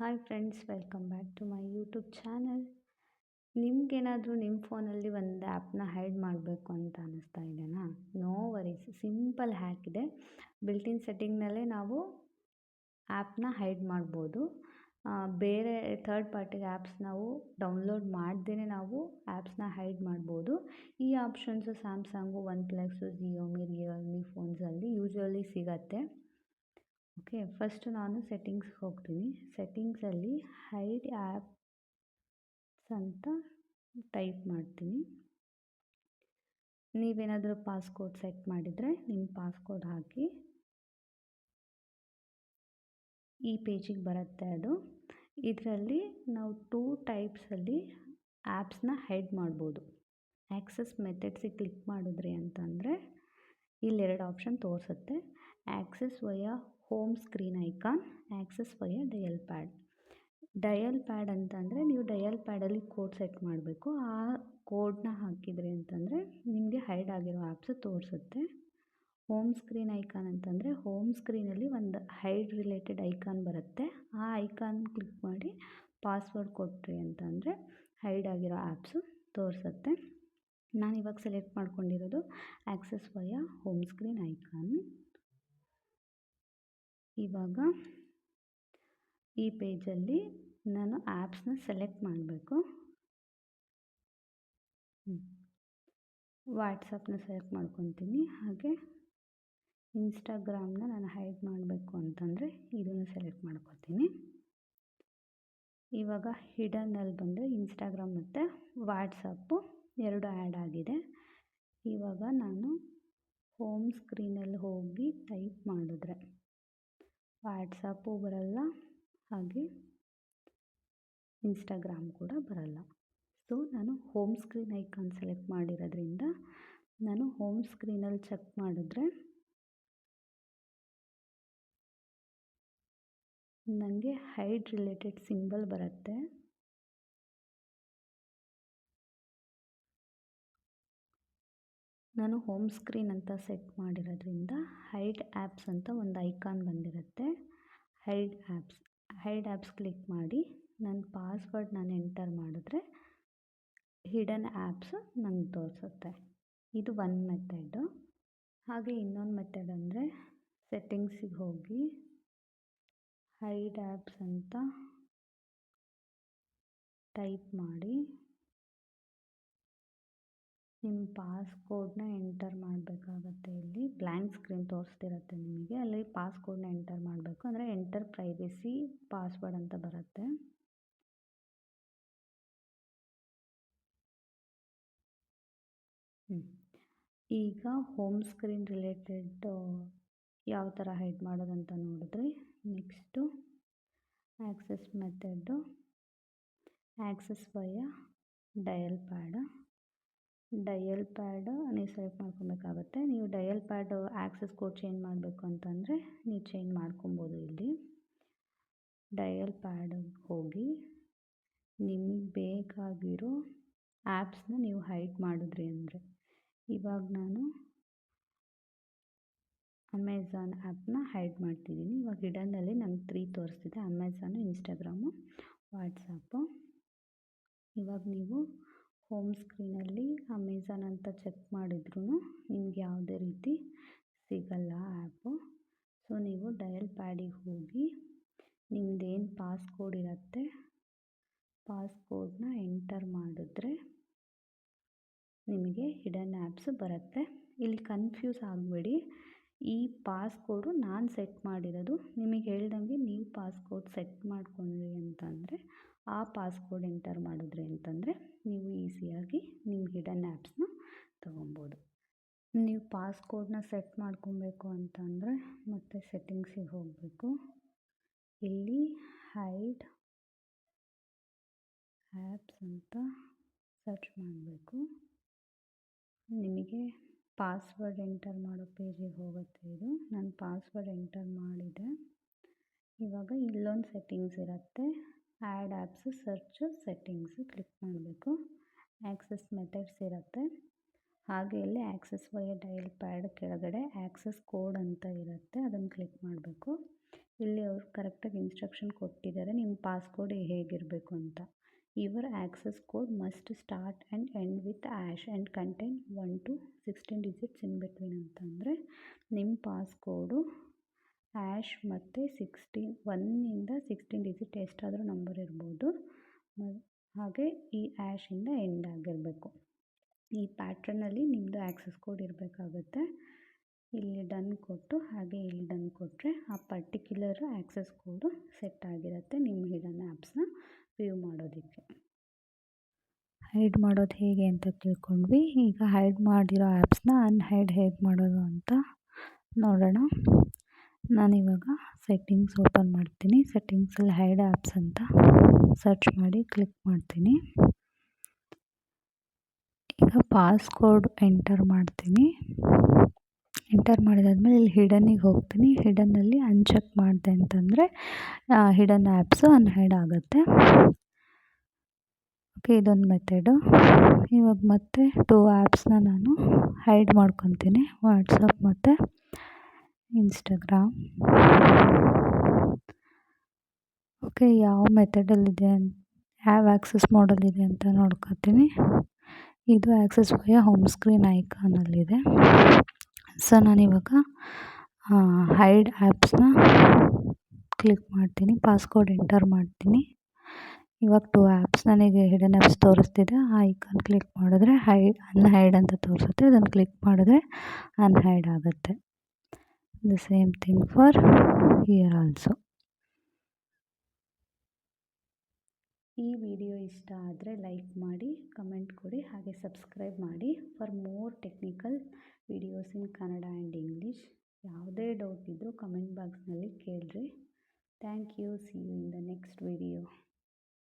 Hi friends welcome back to my YouTube channel ನಿಮಗೇನಾದರೂ ನಿಮ್ಮ ಫೋನಲ್ಲಿ ಒಂದು ಆ್ಯಪ್ನ ಹೈಡ್ ಮಾಡಬೇಕು ಅಂತ ಅನ್ನಿಸ್ತಾ ಇದೆಯಾ ನೋ ವರೀಸ್ ಸಿಂಪಲ್ ಹ್ಯಾಕ್ ಇದೆ. ಬಿಲ್ಟಿನ್ ಸೆಟ್ಟಿಂಗ್ನಲ್ಲೇ ನಾವು ಆ್ಯಪ್ನ ಹೈಡ್ ಮಾಡ್ಬೋದು. ಬೇರೆ ಥರ್ಡ್ ಪಾರ್ಟಿ ಆ್ಯಪ್ಸ್ ನಾವು ಡೌನ್ಲೋಡ್ ಮಾಡ್ದೇ ನಾವು ಆ್ಯಪ್ಸ್ನ ಹೈಡ್ ಮಾಡ್ಬೋದು. ಈ options Samsung OnePlus Xiaomi Realme ಫೋನ್ಸಲ್ಲಿ usually ಸಿಗತ್ತೆ. ಓಕೆ ಫಸ್ಟ್ ನಾನು ಸೆಟ್ಟಿಂಗ್ಸ್ಗೆ ಹೋಗ್ತೀನಿ. ಸೆಟ್ಟಿಂಗ್ಸಲ್ಲಿ ಹೈಡ್ ಆ್ಯಪ್ಸ್ ಅಂತ ಟೈಪ್ ಮಾಡ್ತೀನಿ. ನೀವೇನಾದರೂ ಪಾಸ್ಕೋಡ್ ಸೆಟ್ ಮಾಡಿದರೆ ನಿಮ್ಮ ಪಾಸ್ಕೋಡ್ ಹಾಕಿ. ಈ ಪೇಜಿಗೆ ಬರುತ್ತೆ ಅದು. ಇದರಲ್ಲಿ ನಾವು ಟೂ ಟೈಪ್ಸಲ್ಲಿ ಆ್ಯಪ್ಸ್ನ ಹೈಡ್ ಮಾಡ್ಬೋದು. ಆ್ಯಕ್ಸಸ್ ಮೆಥಡ್ಸಿಗೆ ಕ್ಲಿಕ್ ಮಾಡಿದ್ರಿ ಅಂತಂದರೆ ಇಲ್ಲೆರಡು ಆಪ್ಷನ್ ತೋರಿಸುತ್ತೆ. Access via home screen icon access via dial pad dial pad ಅಂತಂದರೆ ನೀವು ಡಯಲ್ ಪ್ಯಾಡಲ್ಲಿ ಕೋಡ್ ಸೆಟ್ ಮಾಡಬೇಕು. ಆ ಕೋಡ್ನ ಹಾಕಿದ್ರಿ ಅಂತಂದರೆ ನಿಮಗೆ ಹೈಡ್ ಆಗಿರೋ ಆ್ಯಪ್ಸು ತೋರಿಸುತ್ತೆ. ಹೋಮ್ ಸ್ಕ್ರೀನ್ ಐಕಾನ್ ಅಂತಂದರೆ ಹೋಮ್ ಸ್ಕ್ರೀನಲ್ಲಿ ಒಂದು ಹೈಡ್ ರಿಲೇಟೆಡ್ ಐಕಾನ್ ಬರುತ್ತೆ. ಆ ಐಕಾನ್ ಕ್ಲಿಕ್ ಮಾಡಿ ಪಾಸ್ವರ್ಡ್ ಕೊಟ್ರಿ ಅಂತಂದರೆ ಹೈಡ್ ಆಗಿರೋ ಆ್ಯಪ್ಸು ತೋರಿಸುತ್ತೆ. ನಾನು ಇವಾಗ ಸೆಲೆಕ್ಟ್ ಮಾಡ್ಕೊಂಡಿರೋದು access via home screen icon ಇವಾಗ ಈ ಪೇಜಲ್ಲಿ ನಾನು ಆ್ಯಪ್ಸ್ನ ಸೆಲೆಕ್ಟ್ ಮಾಡಬೇಕು. ವಾಟ್ಸಪ್ನ ಸೆಲೆಕ್ಟ್ ಮಾಡ್ಕೊತೀನಿ. ಹಾಗೆ ಇನ್ಸ್ಟಾಗ್ರಾಮ್ನ ನಾನು ಹೈಡ್ ಮಾಡಬೇಕು ಅಂತಂದರೆ ಇದನ್ನು ಸೆಲೆಕ್ಟ್ ಮಾಡ್ಕೊತೀನಿ. ಇವಾಗ ಹಿಡನ್ನಲ್ಲಿ ಬಂದರೆ ಇನ್ಸ್ಟಾಗ್ರಾಮ್ ಮತ್ತು ವಾಟ್ಸಪ್ಪು ಎರಡು ಆ್ಯಡ್ ಆಗಿದೆ. ಇವಾಗ ನಾನು ಹೋಮ್ ಸ್ಕ್ರೀನಲ್ಲಿ ಹೋಗಿ ಟೈಪ್ ಮಾಡಿದ್ರೆ ವಾಟ್ಸಪ್ಪು ಬರಲ್ಲ, ಹಾಗೆ ಇನ್ಸ್ಟಾಗ್ರಾಮ್ ಕೂಡ ಬರಲ್ಲ. ಸೊ ನಾನು ಹೋಮ್ ಸ್ಕ್ರೀನ್ ಐಕಾನ್ ಸೆಲೆಕ್ಟ್ ಮಾಡಿರೋದ್ರಿಂದ ನಾನು ಹೋಮ್ ಸ್ಕ್ರೀನಲ್ಲಿ ಚೆಕ್ ಮಾಡಿದ್ರೆ ನನಗೆ ಹೈಡ್ ರಿಲೇಟೆಡ್ ಸಿಂಬಲ್ ಬರುತ್ತೆ. ನಾನು ಹೋಮ್ ಸ್ಕ್ರೀನ್ ಅಂತ ಸೆಟ್ ಮಾಡಿರೋದ್ರಿಂದ ಹೈಡ್ ಆ್ಯಪ್ಸ್ ಅಂತ ಒಂದು ಐಕಾನ್ ಬಂದಿರುತ್ತೆ. Hide apps hide apps click ಮಾಡಿ ನನ್ನ ಪಾಸ್ವರ್ಡ್ ನಾನು ಎಂಟರ್ ಮಾಡಿದ್ರೆ ಹಿಡನ್ ಆ್ಯಪ್ಸ್ ನಂಗೆ ತೋರಿಸುತ್ತೆ. ಇದು ಒನ್ ಮೆಥಡ್ ಹಾಗೆ ಇನ್ನೊಂದು ಮೆಥಡ್ ಅಂದರೆ ಸೆಟ್ಟಿಂಗ್ಸಿಗೆ ಹೋಗಿ ಹೈಡ್ ಆ್ಯಪ್ಸ್ ಅಂತ ಟೈಪ್ ಮಾಡಿ ನಿಮ್ಮ ಪಾಸ್ಕೋಡ್ನ ಎಂಟರ್ ಮಾಡಬೇಕಾಗತ್ತೆ ಇಲ್ಲಿ. ಬ್ಲ್ಯಾಂಕ್ ಸ್ಕ್ರೀನ್ ತೋರಿಸ್ತಿರತ್ತೆ ನಿಮಗೆ. ಅಲ್ಲಿ ಪಾಸ್ಕೋಡ್ನ ಎಂಟರ್ ಮಾಡಬೇಕು. ಅಂದರೆ ಎಂಟರ್ ಪ್ರೈವೇಸಿ ಪಾಸ್ವರ್ಡ್ ಅಂತ ಬರುತ್ತೆ. ಈಗ ಹೋಮ್ ಸ್ಕ್ರೀನ್ ರಿಲೇಟೆಡ್ ಯಾವ ಥರ ಹೈಡ್ ಮಾಡೋದಂತ ನೋಡಿದ್ರಿ. Next access method access via dial pad dial pad ನೀವು ಸೆಲೆಕ್ಟ್ ಮಾಡ್ಕೊಬೇಕಾಗುತ್ತೆ. ನೀವು dial pad access code change ಮಾಡಬೇಕು ಅಂತಂದರೆ ನೀವು ಚೇಂಜ್ ಮಾಡ್ಕೊಬೋದು ಇಲ್ಲಿ. ಡಯಲ್ ಪ್ಯಾಡ್ಗೆ ಹೋಗಿ ನಿಮಗೆ ಬೇಕಾಗಿರೋ ಆ್ಯಪ್ಸ್ನ ನೀವು ಹೈಡ್ ಮಾಡಿದ್ರಿ ಅಂದರೆ ಇವಾಗ ನಾನು ಅಮೆಝಾನ್ ಆ್ಯಪ್ನ ಹೈಡ್ ಮಾಡ್ತಿದ್ದೀನಿ. ಇವಾಗ ಹಿಡನ್ನಲ್ಲಿ ನಂಗೆ ತ್ರೀ ತೋರಿಸ್ತಿದೆ. ಅಮೆಝಾನು ಇನ್ಸ್ಟಾಗ್ರಾಮು ವಾಟ್ಸಪ್ಪು ಇವಾಗ ನೀವು ಹೋಮ್ ಸ್ಕ್ರೀನಲ್ಲಿ ಅಮೆಝಾನ್ ಅಂತ ಚೆಕ್ ಮಾಡಿದ್ರೂ ನಿಮ್ಗೆ ಯಾವುದೇ ರೀತಿ ಸಿಗಲ್ಲ ಆ್ಯಪು ಸೊ ನೀವು ಡಯಲ್ ಪ್ಯಾಡಿಗೆ ಹೋಗಿ ನಿಮ್ಮದೇನು ಪಾಸ್ಕೋಡ್ ಇರುತ್ತೆ ಪಾಸ್ಕೋಡ್ನ ಎಂಟರ್ ಮಾಡಿದ್ರೆ ನಿಮಗೆ ಹಿಡನ್ ಆ್ಯಪ್ಸ್ ಬರುತ್ತೆ. ಇಲ್ಲಿ ಕನ್ಫ್ಯೂಸ್ ಆಗಬೇಡಿ. ಈ ಪಾಸ್ಕೋಡು ನಾನು ಸೆಟ್ ಮಾಡಿರೋದು, ನಿಮಗೆ ಹೇಳ್ದಂಗೆ ನೀವು ಪಾಸ್ಕೋಡ್ ಸೆಟ್ ಮಾಡ್ಕೊಂಡ್ರಿ ಅಂತಂದರೆ ಆ ಪಾಸ್ಕೋಡ್ ಎಂಟರ್ ಮಾಡಿದ್ರಿ ಅಂತಂದರೆ ನೀವು ಈಸಿಯಾಗಿ ನಿಮ್ಮ ಹಿಡನ್ ಆ್ಯಪ್ಸ್ನ ತೊಗೊಬೋದು. ನೀವು ಪಾಸ್ಕೋಡ್ನ ಸೆಟ್ ಮಾಡ್ಕೊಬೇಕು ಅಂತಂದರೆ ಮತ್ತೆ ಸೆಟ್ಟಿಂಗ್ಸಿಗೆ ಹೋಗಬೇಕು. ಇಲ್ಲಿ ಹೈಡ್ ಆ್ಯಪ್ಸ್ ಅಂತ ಸರ್ಚ್ ಮಾಡಬೇಕು. ನಿಮಗೆ ಪಾಸ್ವರ್ಡ್ ಎಂಟರ್ ಮಾಡೋ ಪೇಜಿಗೆ ಹೋಗುತ್ತೆ ಇದು. ನಾನು ಪಾಸ್ವರ್ಡ್ ಎಂಟರ್ ಮಾಡಿದೆ. ಇವಾಗ ಇಲ್ಲೊಂದು ಸೆಟ್ಟಿಂಗ್ಸ್ ಇರುತ್ತೆ. Add apps search settings click ಮಾಡಬೇಕು. ಆ್ಯಕ್ಸಸ್ ಮೆಥಡ್ಸ್ ಇರುತ್ತೆ. ಹಾಗೆ ಇಲ್ಲಿ ಆ್ಯಕ್ಸಸ್ ವೈ ಡೈಲ್ ಪ್ಯಾಡ್ ಕೆಳಗಡೆ ಆ್ಯಕ್ಸಸ್ ಕೋಡ್ ಅಂತ ಇರುತ್ತೆ, ಅದನ್ನು ಕ್ಲಿಕ್ ಮಾಡಬೇಕು. ಇಲ್ಲಿ ಅವರು ಕರೆಕ್ಟಾಗಿ ಇನ್ಸ್ಟ್ರಕ್ಷನ್ ಕೊಟ್ಟಿದ್ದಾರೆ, ನಿಮ್ಮ ಪಾಸ್ಕೋಡ್ ಹೇಗಿರಬೇಕು ಅಂತ. Your access code must start and end with hash and content one to sixteen digits in between ಅಂತಂದರೆ, ನಿಮ್ಮ ಪಾಸ್ಕೋಡು ಆ್ಯಶ್ ಮತ್ತು ಸಿಕ್ಸ್ಟೀನ್ ಒನ್ನಿಂದ ಸಿಕ್ಸ್ಟೀನ್ ಡಿಜಿಟ್ ಎಷ್ಟಾದರೂ ನಂಬರ್ ಇರ್ಬೋದು. ಹಾಗೆ ಈ ಆ್ಯಶಿಂದ ಎಂಡ್ ಆಗಿರಬೇಕು. ಈ ಪ್ಯಾಟ್ರನಲ್ಲಿ ನಿಮ್ಮದು ಆ್ಯಕ್ಸಸ್ ಕೋಡ್ ಇರಬೇಕಾಗುತ್ತೆ. ಇಲ್ಲಿ ಡನ್ ಕೊಟ್ಟು, ಹಾಗೆ ಇಲ್ಲಿ ಡನ್ ಕೊಟ್ಟರೆ ಆ ಪರ್ಟಿಕ್ಯುಲರ್ ಆ್ಯಕ್ಸಸ್ ಕೋಡು ಸೆಟ್ ಆಗಿರುತ್ತೆ ನಿಮ್ಮ ಹಿಡನ್ ಆ್ಯಪ್ಸ್ನ ವ್ಯೂ ಮಾಡೋದಕ್ಕೆ. ಹೈಡ್ ಮಾಡೋದು ಹೇಗೆ ಅಂತ ತಿಳ್ಕೊಂಡ್ವಿ. ಈಗ ಹೈಡ್ ಮಾಡಿರೋ ಆ್ಯಪ್ಸ್ನ ಅನ್ಹೈಡ್ ಹೇಗೆ ಮಾಡೋದು ಅಂತ ನೋಡೋಣ. ನಾನಿವಾಗ ಸೆಟ್ಟಿಂಗ್ಸ್ ಓಪನ್ ಮಾಡ್ತೀನಿ. ಸೆಟ್ಟಿಂಗ್ಸಲ್ಲಿ ಹೈಡ್ ಆ್ಯಪ್ಸ್ ಅಂತ ಸರ್ಚ್ ಮಾಡಿ ಕ್ಲಿಕ್ ಮಾಡ್ತೀನಿ. ಈಗ ಪಾಸ್ಕೋಡ್ ಎಂಟರ್ ಮಾಡ್ತೀನಿ. ಎಂಟರ್ ಮಾಡಿದಾದ್ಮೇಲೆ ಇಲ್ಲಿ ಹಿಡನ್ನಿಗೆ ಹೋಗ್ತೀನಿ. ಹಿಡನ್ನಲ್ಲಿ ಅನ್ಚೆಕ್ ಮಾಡಿದೆ ಅಂತಂದರೆ ಹಿಡನ್ ಆ್ಯಪ್ಸು ಅನ್ಹೈಡ್ ಆಗುತ್ತೆ. ಓಕೆ ಇದೊಂದು ಮೆಥಡು ಇವಾಗ ಮತ್ತೆ ಟೂ ಆ್ಯಪ್ಸ್ನ ನಾನು ಹೈಡ್ ಮಾಡ್ಕೊತೀನಿ. ವಾಟ್ಸಪ್ ಮತ್ತು ಇನ್ಸ್ಟಾಗ್ರಾಮ್ ಓಕೆ ಯಾವ ಮೆಥಡಲ್ಲಿದೆ ಯಾವ ಆ್ಯಕ್ಸಸ್ ಮಾಡಲಿದೆ ಅಂತ ನೋಡ್ಕೊತೀನಿ. ಇದು ಆ್ಯಕ್ಸಸ್ ವಯ ಹೋಮ್ ಸ್ಕ್ರೀನ್ ಐಕಾನಲ್ಲಿದೆ ಸೊ ನಾನಿವಾಗ ಹೈಡ್ ಆ್ಯಪ್ಸ್ನ ಕ್ಲಿಕ್ ಮಾಡ್ತೀನಿ ಪಾಸ್ಕೋಡ್ ಎಂಟರ್ ಮಾಡ್ತೀನಿ. ಇವಾಗ ಟು ಆ್ಯಪ್ಸ್ ನನಗೆ ಹಿಡನ್ ಆ್ಯಪ್ಸ್ ತೋರಿಸ್ತಿದೆ, ಆ ಐಕಾನ್ ಕ್ಲಿಕ್ ಮಾಡಿದ್ರೆ ಹೈ ಅನ್ಹೈಡ್ ಅಂತ ತೋರಿಸುತ್ತೆ. ಅದನ್ನು ಕ್ಲಿಕ್ ಮಾಡಿದ್ರೆ ಅನ್ಹೈಡ್ ಆಗುತ್ತೆ. The same thing for here also ಈ ವಿಡಿಯೋ ಇಷ್ಟ ಆದರೆ ಲೈಕ್ ಮಾಡಿ ಕಮೆಂಟ್ ಕೊಡಿ, ಹಾಗೆ ಸಬ್ಸ್ಕ್ರೈಬ್ ಮಾಡಿ for more technical videos in Kannada and English ಯಾವುದೇ ಡೌಟ್ ಇದ್ದರೂ ಕಮೆಂಟ್ ಬಾಕ್ಸ್ನಲ್ಲಿ ಕೇಳಿರಿ. Thank you see you in the next video